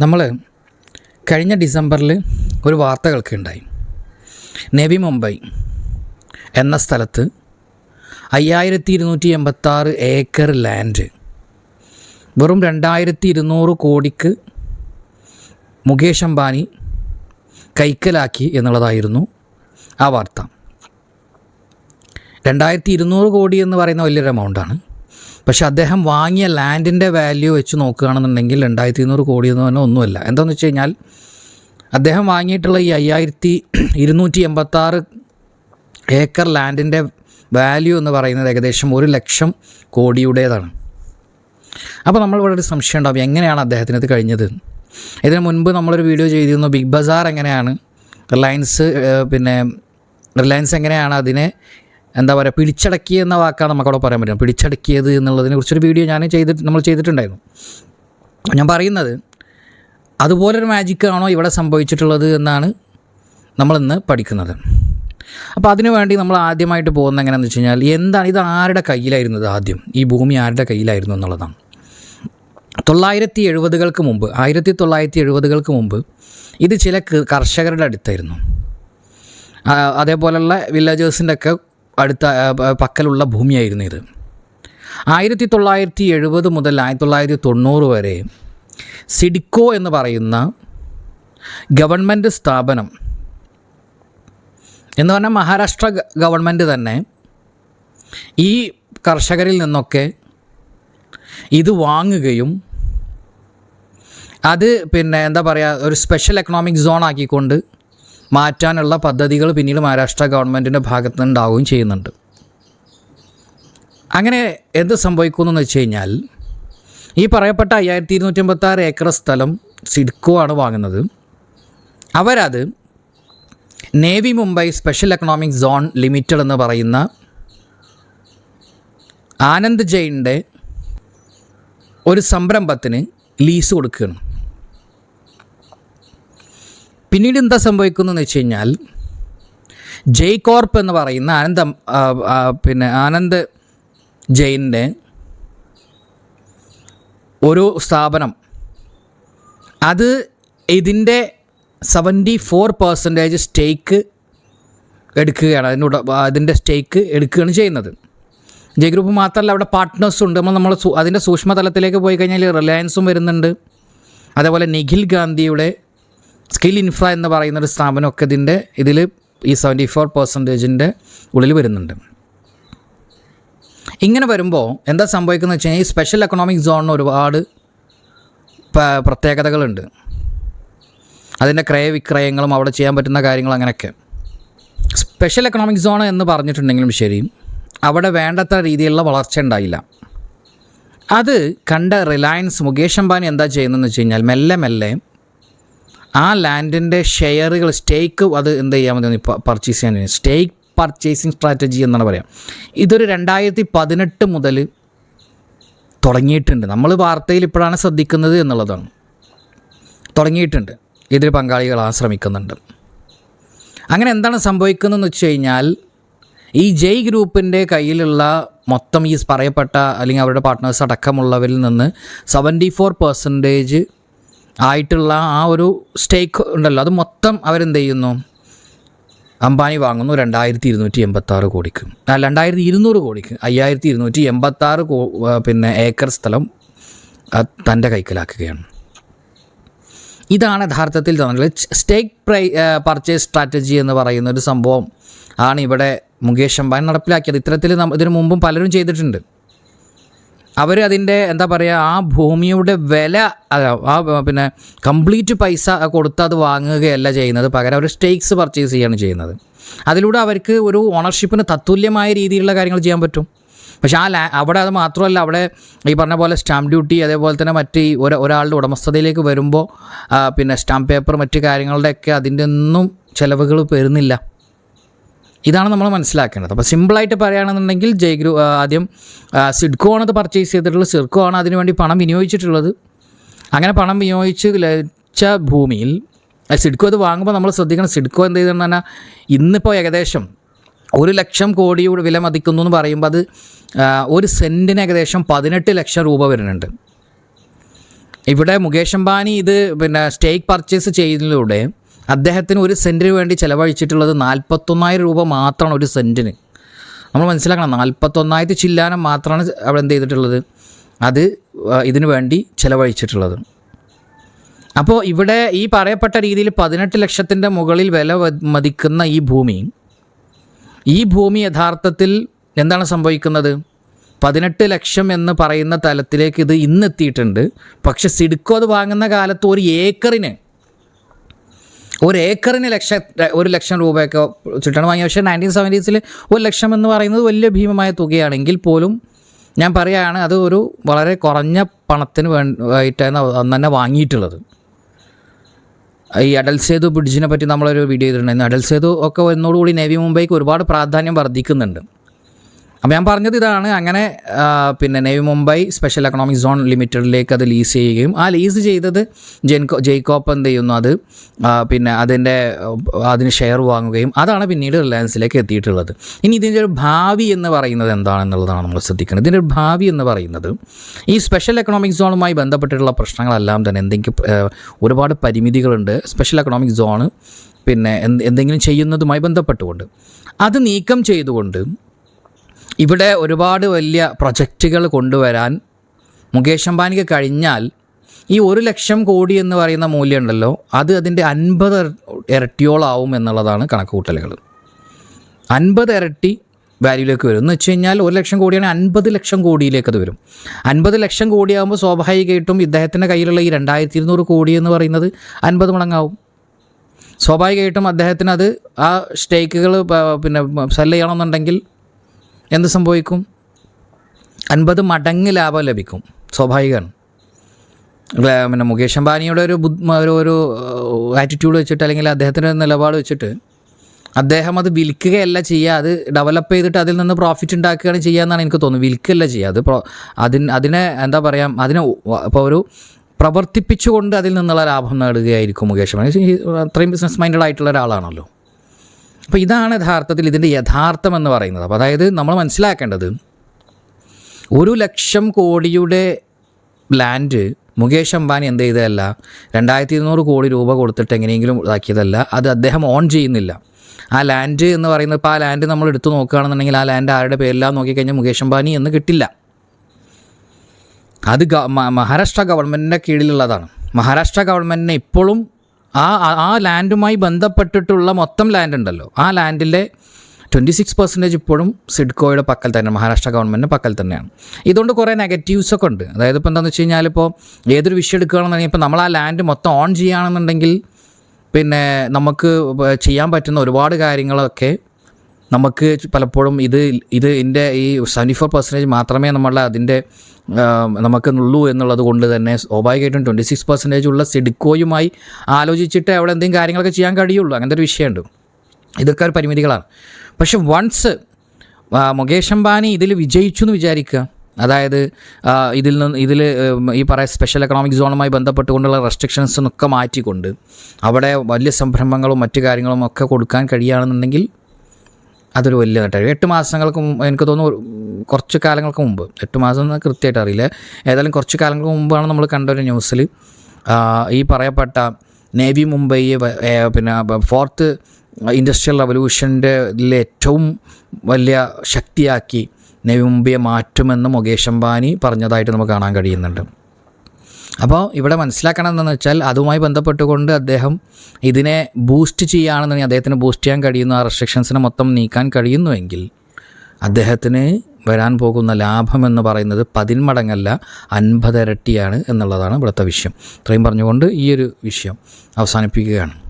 നമ്മൾ കഴിഞ്ഞ ഡിസംബറിൽ ഒരു വാർത്ത കേൾക്കുകയുണ്ടായി നവി മുംബൈ എന്ന സ്ഥലത്ത് അയ്യായിരത്തി ഇരുന്നൂറ്റി എൺപത്താറ് ഏക്കർ ലാൻഡ് വെറും രണ്ടായിരത്തി ഇരുന്നൂറ് കോടിക്ക് മുകേഷ് അംബാനി കൈക്കലാക്കി എന്നുള്ളതായിരുന്നു ആ വാർത്ത. രണ്ടായിരത്തി ഇരുന്നൂറ് കോടി എന്ന് പറയുന്ന വലിയൊരു എമൗണ്ടാണ് പക്ഷെ അദ്ദേഹം വാങ്ങിയ ലാൻഡിന്റെ വാല്യൂ വെച്ച് നോക്കുകയാണെന്നുണ്ടെങ്കിൽ രണ്ടായിരത്തി ഇരുന്നൂറ് കോടി എന്ന് പറഞ്ഞാൽ ഒന്നുമല്ല. എന്താണെന്ന് വെച്ച് കഴിഞ്ഞാൽ അദ്ദേഹം വാങ്ങിയിട്ടുള്ള ഈ അയ്യായിരത്തി ഇരുന്നൂറ്റി എൺപത്താറ് ഏക്കർ ലാൻഡിന്റെ വാല്യൂ എന്ന് പറയുന്നത് ഏകദേശം ഒരു ലക്ഷം കോടിയുടേതാണ്. അപ്പോൾ നമ്മൾ ഇവിടെ ഒരു സംശയം ഉണ്ടാവും എങ്ങനെയാണ് അദ്ദേഹത്തിന് ഇത് കഴിഞ്ഞത്? ഇതിനു മുൻപ് നമ്മളൊരു വീഡിയോ ചെയ്തിരുന്നു ബിഗ് ബസാർ എങ്ങനെയാണ് റിലയൻസ് പിന്നെ റിലയൻസ് എങ്ങനെയാണ് അതിനെ എന്താ പറയുക പിടിച്ചടക്കി എന്ന വാക്കാണ് നമുക്കവിടെ പറയാൻ പറ്റും പിടിച്ചടക്കിയത് എന്നുള്ളതിനെ കുറിച്ചൊരു വീഡിയോ ഞാൻ ചെയ്തിട്ട് നമ്മൾ ചെയ്തിട്ടുണ്ടായിരുന്നു. ഞാൻ പറയുന്നത് അതുപോലൊരു മാജിക്കാണോ ഇവിടെ സംഭവിച്ചിട്ടുള്ളത് എന്നാണ് നമ്മളിന്ന് പഠിക്കുന്നത്. അപ്പോൾ അതിനു വേണ്ടി നമ്മൾ ആദ്യമായിട്ട് പോകുന്നത് എങ്ങനെയാണെന്ന് വെച്ച് കഴിഞ്ഞാൽ എന്താണ് ഇത് ആരുടെ കയ്യിലായിരുന്നത് ആദ്യം? ഈ ഭൂമി ആരുടെ കയ്യിലായിരുന്നു എന്നുള്ളതാണ്. തൊള്ളായിരത്തി എഴുപതുകൾക്ക് മുമ്പ് ആയിരത്തി തൊള്ളായിരത്തി എഴുപതുകൾക്ക് മുമ്പ് ഇത് ചില കർഷകരുടെ അടുത്തായിരുന്നു. അതേപോലെയുള്ള വില്ലേജേഴ്സിന്റെ ഒക്കെ അടുത്ത പക്കലുള്ള ഭൂമിയായിരുന്നു ഇത്. ആയിരത്തി തൊള്ളായിരത്തി എഴുപത് മുതൽ ആയിരത്തി തൊള്ളായിരത്തി തൊണ്ണൂറ് വരെ സിഡിക്കോ എന്ന് പറയുന്ന ഗവൺമെന്റ് സ്ഥാപനം എന്ന് പറഞ്ഞാൽ മഹാരാഷ്ട്ര ഗവൺമെന്റ് തന്നെ ഈ കർഷകരിൽ നിന്നൊക്കെ ഇത് വാങ്ങുകയും അത് പിന്നെ എന്താ പറയുക ഒരു സ്പെഷ്യൽ എക്കണോമിക് സോൺ ആക്കിക്കൊണ്ട് മാറ്റാനുള്ള പദ്ധതികൾ പിന്നീട് മഹാരാഷ്ട്ര ഗവൺമെന്റിന്റെ ഭാഗത്ത് നിന്നുണ്ടാവുകയും ചെയ്യുന്നുണ്ട്. അങ്ങനെ എന്ത് സംഭവിക്കുന്നു വെച്ച് കഴിഞ്ഞാൽ ഈ പറയപ്പെട്ട അയ്യായിരത്തി ഇരുന്നൂറ്റി അമ്പത്താറ് ഏക്കർ സ്ഥലം സിഡ്കോ ആണ് വാങ്ങുന്നത്. അവരത് Navi Mumbai special economic zone limited എന്ന് പറയുന്ന ആനന്ദ് ജെയിന്റെ ഒരു സംരംഭത്തിന് ലീസ് കൊടുക്കുകയാണ്. പിന്നീട് എന്താ സംഭവിക്കുന്നതെന്ന് വെച്ച് കഴിഞ്ഞാൽ ജയ് കോർപ്പ് എന്ന് പറയുന്ന ആനന്ദ് പിന്നെ ആനന്ദ് ജയിന്റെ ഒരു സ്ഥാപനം അത് ഇതിന്റെ സെവന്റി ഫോർ പെർസെന്റേജ് സ്റ്റേക്ക് എടുക്കുകയാണ് അതിന്റെ അതിന്റെ സ്റ്റേക്ക് എടുക്കുകയാണ് ചെയ്യുന്നത്. ജെ ഗ്രൂപ്പ് മാത്രമല്ല അവിടെ പാർട്ട്നേഴ്സ് ഉണ്ട്. നമ്മൾ നമ്മൾ അതിന്റെ സൂക്ഷ്മതലത്തിലേക്ക് പോയി കഴിഞ്ഞാൽ റിലയൻസും വരുന്നുണ്ട്. അതേപോലെ നിഖിൽ ഗാന്ധിയുടെ സ്കിൽ ഇൻഫ്ര എന്ന് പറയുന്ന ഒരു സ്ഥാപനമൊക്കെ ഇതിന്റെ ഇതിൽ ഈ സെവന്റി ഫോർ പെർസെന്റേജിന്റെ ഉള്ളിൽ വരുന്നുണ്ട്. ഇങ്ങനെ വരുമ്പോൾ എന്താ സംഭവിക്കുന്നത് വെച്ച് കഴിഞ്ഞാൽ ഈ സ്പെഷ്യൽ എക്കണോമിക് സോണിന് ഒരുപാട് പ്രത്യേകതകളുണ്ട്. അതിന്റെ ക്രയവിക്രയങ്ങളും അവിടെ ചെയ്യാൻ പറ്റുന്ന കാര്യങ്ങൾ അങ്ങനെയൊക്കെ. സ്പെഷ്യൽ എക്കണോമിക് സോൺ എന്ന് പറഞ്ഞിട്ടുണ്ടെങ്കിലും ശരി അവിടെ വേണ്ടത്ര രീതിയിലുള്ള വളർച്ച ഉണ്ടായില്ല. അത് കണ്ട റിലയൻസ് മുകേഷ് അംബാനി എന്താ ചെയ്യുന്നതെന്ന് വെച്ച് കഴിഞ്ഞാൽ മെല്ലെ മെല്ലെ ആ ലാൻഡിന്റെ ഷെയറുകൾ സ്റ്റേക്ക് അത് എന്ത് ചെയ്യാൻ മതി പർച്ചേസ് ചെയ്യാൻ സ്റ്റേക്ക് പർച്ചേസിങ് സ്ട്രാറ്റജി എന്നാണ് പറയാം. ഇതൊരു രണ്ടായിരത്തി പതിനെട്ട് മുതൽ തുടങ്ങിയിട്ടുണ്ട്. നമ്മൾ വാർത്തയിൽ ഇപ്പോഴാണ് ശ്രദ്ധിക്കുന്നത് എന്നുള്ളതാണ്. തുടങ്ങിയിട്ടുണ്ട്. ഇതിൽ പങ്കാളികൾ ആശ്രമിക്കുന്നുണ്ട്. അങ്ങനെ എന്താണ് സംഭവിക്കുന്നതെന്ന് വെച്ച് കഴിഞ്ഞാൽ ഈ ജയ് ഗ്രൂപ്പിന്റെ കയ്യിലുള്ള മൊത്തം ഈ പറയപ്പെട്ട അല്ലെങ്കിൽ അവരുടെ പാർട്ട്നേഴ്സ് അടക്കമുള്ളവരിൽ നിന്ന് സെവന്റി ഫോർ പെർസെന്റേജ് ആയിട്ടുള്ള ആ ഒരു സ്റ്റേക്ക് ഉണ്ടല്ലോ. അത് മൊത്തം അവരെന്ത് ചെയ്യുന്നു? അംബാനി വാങ്ങുന്നു രണ്ടായിരത്തി ഇരുന്നൂറ്റി എൺപത്താറ് കോടിക്ക്. രണ്ടായിരത്തി ഇരുന്നൂറ് കോടിക്ക്. അയ്യായിരത്തി ഇരുന്നൂറ്റി എൺപത്താറ് കോ പിന്നെ ഏക്കർ സ്ഥലം തന്റെ കൈക്കലാക്കുകയാണ്. ഇതാണ് യഥാർത്ഥത്തിൽ തന്നിട്ടുള്ളത് സ്റ്റേക്ക് പ്രൈ പർച്ചേസ് സ്ട്രാറ്റജി എന്ന് പറയുന്ന ഒരു സംഭവം ആണ് ഇവിടെ മുകേഷ് അംബാനി നടപ്പിലാക്കിയത്. ഇത്തരത്തിൽ ഇതിനു മുമ്പും പലരും ചെയ്തിട്ടുണ്ട്. അവർ അതിന്റെ എന്താ പറയുക ആ ഭൂമിയുടെ വില ആ പിന്നെ കംപ്ലീറ്റ് പൈസ കൊടുത്ത് അത് വാങ്ങുകയല്ല ചെയ്യുന്നത്. പകരം അവർ സ്റ്റേക്സ് പർച്ചേസ് ചെയ്യുകയാണ് ചെയ്യുന്നത്. അതിലൂടെ അവർക്ക് ഒരു ഓണർഷിപ്പിന് തത്തുല്യമായ രീതിയിലുള്ള കാര്യങ്ങൾ ചെയ്യാൻ പറ്റും. പക്ഷേ ആ ലാ അവിടെ അത് മാത്രമല്ല അവിടെ ഈ പറഞ്ഞ പോലെ സ്റ്റാമ്പ് ഡ്യൂട്ടി അതേപോലെ തന്നെ മറ്റ് ഈ ഒരു ഒരാളുടെ ഉടമസ്ഥതയിലേക്ക് വരുമ്പോൾ പിന്നെ സ്റ്റാമ്പ് പേപ്പർ മറ്റ് കാര്യങ്ങളുടെയൊക്കെ അതിന്റെ ഒന്നും ചിലവുകൾ വരുന്നില്ല ഇതാണ് നമ്മൾ മനസ്സിലാക്കേണ്ടത്. അപ്പോൾ സിമ്പിളായിട്ട് പറയുകയാണെന്നുണ്ടെങ്കിൽ ജയ്ഗ്രൂ ആദ്യം സിഡ്കോ ആണ് അത് പർച്ചേസ് ചെയ്തിട്ടുള്ളത്. സിഡ്കോ ആണ് അതിനുവേണ്ടി പണം വിനിയോഗിച്ചിട്ടുള്ളത്. അങ്ങനെ പണം വിനിയോഗിച്ച് ലഭിച്ച ഭൂമിയിൽ സിഡ്കോ അത് വാങ്ങുമ്പോൾ നമ്മൾ ശ്രദ്ധിക്കണം. സിഡ്കോ എന്ത് ചെയ്തെന്ന് പറഞ്ഞാൽ ഇന്നിപ്പോൾ ഏകദേശം ഒരു ലക്ഷം കോടിയുടെ വില മതിക്കുന്നു എന്ന് പറയുമ്പോൾ അത് ഒരു സെന്റിന് ഏകദേശം പതിനെട്ട് ലക്ഷം രൂപ വരുന്നുണ്ട്. ഇവിടെ മുകേഷ് അംബാനി ഇത് പിന്നെ സ്റ്റേക്ക് പർച്ചേസ് ചെയ്യുന്നതിലൂടെ അദ്ദേഹത്തിന് ഒരു സെന്റിന് വേണ്ടി ചിലവഴിച്ചിട്ടുള്ളത് നാൽപ്പത്തൊന്നായിരം രൂപ മാത്രമാണ് ഒരു സെന്റിന് നമ്മൾ മനസ്സിലാക്കണം നാൽപ്പത്തൊന്നായിരത്തി ചില്ലാനം മാത്രമാണ് അവിടെ എന്ത് ചെയ്തിട്ടുള്ളത്? അത് ഇതിനു വേണ്ടി ചിലവഴിച്ചിട്ടുള്ളത്. അപ്പോൾ ഇവിടെ ഈ പറയപ്പെട്ട രീതിയിൽ പതിനെട്ട് ലക്ഷത്തിന്റെ മുകളിൽ വില മതിക്കുന്ന ഈ ഭൂമി ഈ ഭൂമി യഥാർത്ഥത്തിൽ എന്താണ് സംഭവിക്കുന്നത്? പതിനെട്ട് ലക്ഷം എന്ന് പറയുന്ന തലത്തിലേക്ക് ഇത് ഇന്നെത്തിയിട്ടുണ്ട്. പക്ഷെ സിഡ്കോ അത് വാങ്ങുന്ന കാലത്ത് ഒരു ഏക്കറിന് ഒരു ഏക്കറിന് ലക്ഷ ഒരു ലക്ഷം രൂപയൊക്കെ ചുറ്റാണ് വാങ്ങിയത് പക്ഷേ നയന്റീൻ സെവന്റീസിൽ ഒരു ലക്ഷം എന്ന് പറയുന്നത് വലിയ ഭീമമായ തുകയാണെങ്കിൽ പോലും ഞാൻ പറയുകയാണ് അത് ഒരു വളരെ കുറഞ്ഞ പണത്തിന് വേണ്ടിയിട്ടാണ് അന്ന് തന്നെ വാങ്ങിയിട്ടുള്ളത്. ഈ അടൽ സേതു ബ്രിഡ്ജിനെ പറ്റി നമ്മളൊരു വീഡിയോ ചെയ്തിട്ടുണ്ടായിരുന്നു അടൽ സേതു ഒക്കെ വരുന്നതോടുകൂടി നേവി മുംബൈക്ക് ഒരുപാട് പ്രാധാന്യം വർദ്ധിക്കുന്നുണ്ട്. അപ്പോൾ ഞാൻ പറഞ്ഞത് ഇതാണ്. അങ്ങനെ പിന്നെ Navi Mumbai special economic zone ലിമിറ്റഡിലേക്ക് അത് ലീസ് ചെയ്യുകയും ആ ലീസ് ചെയ്തത് ജെൻകോ ജെയ്ക്കോപ്പ് എന്ത് ചെയ്യുന്നു അത്? പിന്നെ അതിന്റെ അതിന് ഷെയർ വാങ്ങുകയും അതാണ് പിന്നീട് റിലയൻസിലേക്ക് എത്തിയിട്ടുള്ളത്. ഇനി ഇതിന്റെ ഒരു ഭാവി എന്ന് പറയുന്നത് എന്താണെന്നുള്ളതാണ് നമ്മൾ ശ്രദ്ധിക്കുന്നത് ഇതിന്റെ ഒരു ഭാവി എന്ന് പറയുന്നത് ഈ സ്പെഷ്യൽ എക്കണോമിക് സോണുമായി ബന്ധപ്പെട്ടിട്ടുള്ള പ്രശ്നങ്ങളെല്ലാം തന്നെ എന്തെങ്കിലും ഒരുപാട് പരിമിതികളുണ്ട്. സ്പെഷ്യൽ എക്കണോമിക് സോണ് പിന്നെ എന്തെങ്കിലും ചെയ്യുന്നതുമായി ബന്ധപ്പെട്ടുകൊണ്ട് അത് നീക്കം ചെയ്തുകൊണ്ട് ഇവിടെ ഒരുപാട് വലിയ പ്രൊജക്റ്റുകൾ കൊണ്ടുവരാൻ മുകേഷ് അംബാനിക്ക് കഴിഞ്ഞാൽ ഈ ഒരു ലക്ഷം കോടി എന്ന് പറയുന്ന മൂല്യമുണ്ടല്ലോ അത് അതിന്റെ അൻപത് ഇരട്ടിയോളാവും എന്നുള്ളതാണ് കണക്കുകൂട്ടലുകൾ. അൻപത് ഇരട്ടി വാല്യൂലേക്ക് വരും. എന്ന് വെച്ച് കഴിഞ്ഞാൽ ഒരു ലക്ഷം കോടിയാണെങ്കിൽ അൻപത് ലക്ഷം കോടിയിലേക്ക് അത് വരും. അൻപത് ലക്ഷം കോടിയാകുമ്പോൾ സ്വാഭാവികമായിട്ടും ഇദ്ദേഹത്തിന്റെ കയ്യിലുള്ള ഈ രണ്ടായിരത്തി ഇരുന്നൂറ് കോടി എന്ന് പറയുന്നത് അൻപത് മുടങ്ങാവും. സ്വാഭാവികമായിട്ടും അദ്ദേഹത്തിന് അത് ആ സ്റ്റേക്കുകൾ പിന്നെ സെല്ല് ചെയ്യണമെന്നുണ്ടെങ്കിൽ എന്ത് സംഭവിക്കും? അൻപത് മടങ്ങ് ലാഭം ലഭിക്കും. സ്വാഭാവികമാണ് പിന്നെ മുകേഷ് അംബാനിയുടെ ഒരു ഒരു ഒരു ആറ്റിറ്റ്യൂഡ് വെച്ചിട്ട് അല്ലെങ്കിൽ അദ്ദേഹത്തിന്റെ നിലപാട് വെച്ചിട്ട് അദ്ദേഹം അത് വിൽക്കുകയല്ല ചെയ്യുക അത് ഡെവലപ്പ് ചെയ്തിട്ട് അതിൽ നിന്ന് പ്രോഫിറ്റ് ഉണ്ടാക്കുകയാണ് ചെയ്യുക എന്നാണ് എനിക്ക് തോന്നുന്നത്. വിൽക്കുകയല്ല ചെയ്യുക. അത് പ്രോ അതിന് അതിനെ എന്താ പറയുക അതിനെ ഇപ്പോൾ ഒരു പ്രവർത്തിപ്പിച്ചുകൊണ്ട് അതിൽ നിന്നുള്ള ലാഭം നേടുകയായിരിക്കും മുകേഷ് അംബാനി. അത്രയും ബിസിനസ് മൈൻഡഡ് ആയിട്ടുള്ള ഒരാളാണല്ലോ. അപ്പോൾ ഇതാണ് യഥാർത്ഥത്തിൽ ഇതിന്റെ യഥാർത്ഥം എന്ന് പറയുന്നത്. അപ്പോൾ അതായത് നമ്മൾ മനസ്സിലാക്കേണ്ടത് ഒരു ലക്ഷം കോടിയുടെ ലാൻഡ് മുകേഷ് അംബാനി എന്ത് ചെയ്തതല്ല രണ്ടായിരത്തി ഇരുന്നൂറ് കോടി രൂപ കൊടുത്തിട്ട് എങ്ങനെയെങ്കിലും ഇതാക്കിയതല്ല അത് അദ്ദേഹം ഓൺ ചെയ്യുന്നില്ല. ആ ലാൻഡ് എന്ന് പറയുന്നത് ഇപ്പോൾ ആ ലാൻഡ് നമ്മൾ എടുത്തു നോക്കുകയാണെന്നുണ്ടെങ്കിൽ ആ ലാൻഡ് ആരുടെ പേരിലാന്ന് നോക്കിക്കഴിഞ്ഞാൽ മുകേഷ് അംബാനി എന്ന് കിട്ടില്ല. അത് മഹാരാഷ്ട്ര ഗവൺമെന്റിന്റെ കീഴിലുള്ളതാണ്. മഹാരാഷ്ട്ര ഗവൺമെന്റിന് ഇപ്പോഴും ആ ആ- ലാൻഡുമായി ബന്ധപ്പെട്ടിട്ടുള്ള മൊത്തം ലാൻഡ് ഉണ്ടല്ലോ. ആ ലാൻഡിലെ ട്വന്റി സിക്സ് പെർസെന്റേജ് ഇപ്പോഴും സിഡ്കോയുടെ പക്കൽ തന്നെ മഹാരാഷ്ട്ര ഗവൺമെന്റിന്റെ പക്കൽ തന്നെയാണ്. ഇതുകൊണ്ട് കുറേ നെഗറ്റീവ്സ് ഒക്കെ ഉണ്ട്. അതായത് ഇപ്പോൾ എന്താണെന്ന് വെച്ച് കഴിഞ്ഞാൽ ഇപ്പോൾ ഏതൊരു വിഷയം എടുക്കുകയാണെന്നുണ്ടെങ്കിൽ ഇപ്പോൾ നമ്മൾ ആ ലാൻഡ് മൊത്തം ഓൺ ചെയ്യുകയാണെന്നുണ്ടെങ്കിൽ പിന്നെ നമുക്ക് ചെയ്യാൻ പറ്റുന്ന ഒരുപാട് കാര്യങ്ങളൊക്കെ നമുക്ക് പലപ്പോഴും ഇത് ഇത് എന്റെ ഈ സെവന്റി ഫോർ പെർസെന്റേജ് മാത്രമേ നമ്മളെ അതിന്റെ നമുക്ക് ഉള്ളൂ എന്നുള്ളത് കൊണ്ട് തന്നെ സ്വാഭാവികമായിട്ടും ട്വന്റി സിക്സ് പെർസെന്റേജ് ഉള്ള സിഡിക്കോയുമായി ആലോചിച്ചിട്ട് അവിടെ എന്തെങ്കിലും കാര്യങ്ങളൊക്കെ ചെയ്യാൻ കഴിയുള്ളൂ. അങ്ങനത്തെ ഒരു വിഷയമുണ്ട്. ഇതൊക്കെ ഒരു പരിമിതികളാണ്. പക്ഷെ വൺസ് മുകേഷ് അംബാനി ഇതിൽ വിജയിച്ചു എന്ന് വിചാരിക്കുക. അതായത് ഇതിൽ നിന്ന് ഇതിൽ ഈ പറയുന്ന സ്പെഷ്യൽ എക്കണോമിക് സോണുമായി ബന്ധപ്പെട്ടുകൊണ്ടുള്ള റെസ്ട്രിക്ഷൻസ് ഒക്കെ മാറ്റിക്കൊണ്ട് അവിടെ വലിയ സംരംഭങ്ങളും മറ്റു കാര്യങ്ങളും ഒക്കെ കൊടുക്കാൻ കഴിയുകയാണെന്നുണ്ടെങ്കിൽ അതൊരു വലിയ നേട്ടമായിരിക്കും എട്ട് മാസങ്ങൾക്ക് മുമ്പ് എനിക്ക് തോന്നുന്നു കുറച്ച് കാലങ്ങൾക്ക് മുമ്പ് എട്ട് മാസം എന്ന് കൃത്യമായിട്ട് അറിയില്ല. ഏതായാലും കുറച്ച് കാലങ്ങൾക്ക് മുമ്പാണ് നമ്മൾ കണ്ട ഒരു ന്യൂസിൽ ഈ പറയപ്പെട്ട നേവി മുംബൈ പിന്നെ ഫോർത്ത് ഇൻഡസ്ട്രിയൽ റവല്യൂഷന്റെ ഏറ്റവും വലിയ ശക്തിയാക്കി നേവി മുംബൈയെ മാറ്റുമെന്ന് മുകേഷ് അംബാനി പറഞ്ഞതായിട്ട് നമുക്ക് കാണാൻ കഴിയുന്നുണ്ട്. അപ്പോൾ ഇവിടെ മനസ്സിലാക്കണം എന്താണെന്ന് വെച്ചാൽ അതുമായി ബന്ധപ്പെട്ടുകൊണ്ട് അദ്ദേഹം ഇതിനെ ബൂസ്റ്റ് ചെയ്യുകയാണെന്നുണ്ടെങ്കിൽ അദ്ദേഹത്തിന് ബൂസ്റ്റ് ചെയ്യാൻ കഴിയുന്നു ആ റെസ്ട്രിക്ഷൻസിനെ മൊത്തം നീക്കാൻ കഴിയുന്നുവെങ്കിൽ അദ്ദേഹത്തിന് വരാൻ പോകുന്ന ലാഭം എന്ന് പറയുന്നത് പതിന്മടങ്ങല്ല അൻപതിരട്ടിയാണ് എന്നുള്ളതാണ് ഇവിടുത്തെ വിഷയം. ഇത്രയും പറഞ്ഞുകൊണ്ട് ഈ ഒരു വിഷയം അവസാനിപ്പിക്കുകയാണ്.